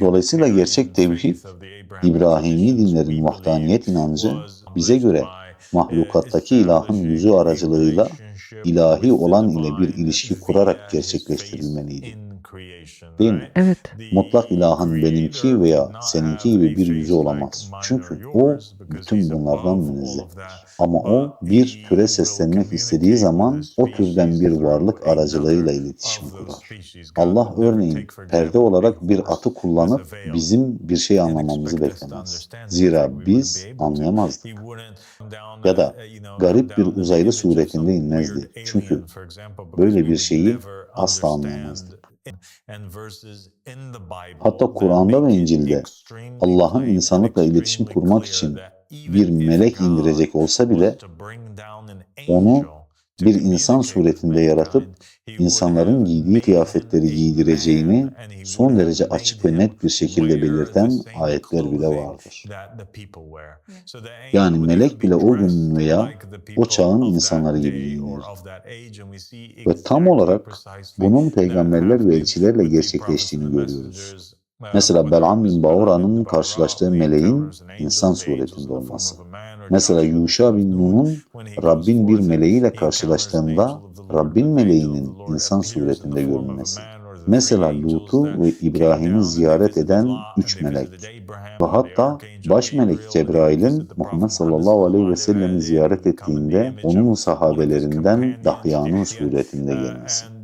Dolayısıyla gerçek tevhid, İbrahimi dinlerin vahdaniyet inancı bize göre mahlukattaki ilahın yüzü aracılığıyla ilahi olan ile bir ilişki kurarak gerçekleştirilmeliydi. Değil mi? Evet. Mutlak ilahın benimki veya seninki gibi bir yüzü olamaz. Çünkü o bütün bunlardan münezzehtir. Ama o bir türe seslenmek istediği zaman o türden bir varlık aracılığıyla iletişim kurar. Allah örneğin perde olarak bir atı kullanıp bizim bir şey anlamamızı beklemez. Zira biz anlayamazdık. Ya da garip bir uzaylı suretinde inmezdi. Çünkü böyle bir şeyi asla anlayamazdık. Hatta Kur'an'da ve İncil'de Allah'ın insanlıkla iletişim kurmak için bir melek indirecek olsa bile Onu bir insan suretinde yaratıp insanların giydiği kıyafetleri giydireceğini son derece açık ve net bir şekilde belirten ayetler bile vardır. Yani melek bile o gün veya o çağın insanları gibi giyinir. Ve tam olarak bunun peygamberler ve elçilerle gerçekleştiğini görüyoruz. Mesela Belam bin Baura'nın karşılaştığı meleğin insan suretinde olması. Mesela Yuşa bin Nun'un Rabbin bir meleğiyle karşılaştığında Rabbin meleğinin insan suretinde görünmesi. Mesela Lut'u ve İbrahim'i ziyaret eden üç melek ve hatta baş melek Cebrail'in Muhammed sallallahu aleyhi ve sellem'i ziyaret ettiğinde onun sahabelerinden Dahya'nın suretinde gelmesi.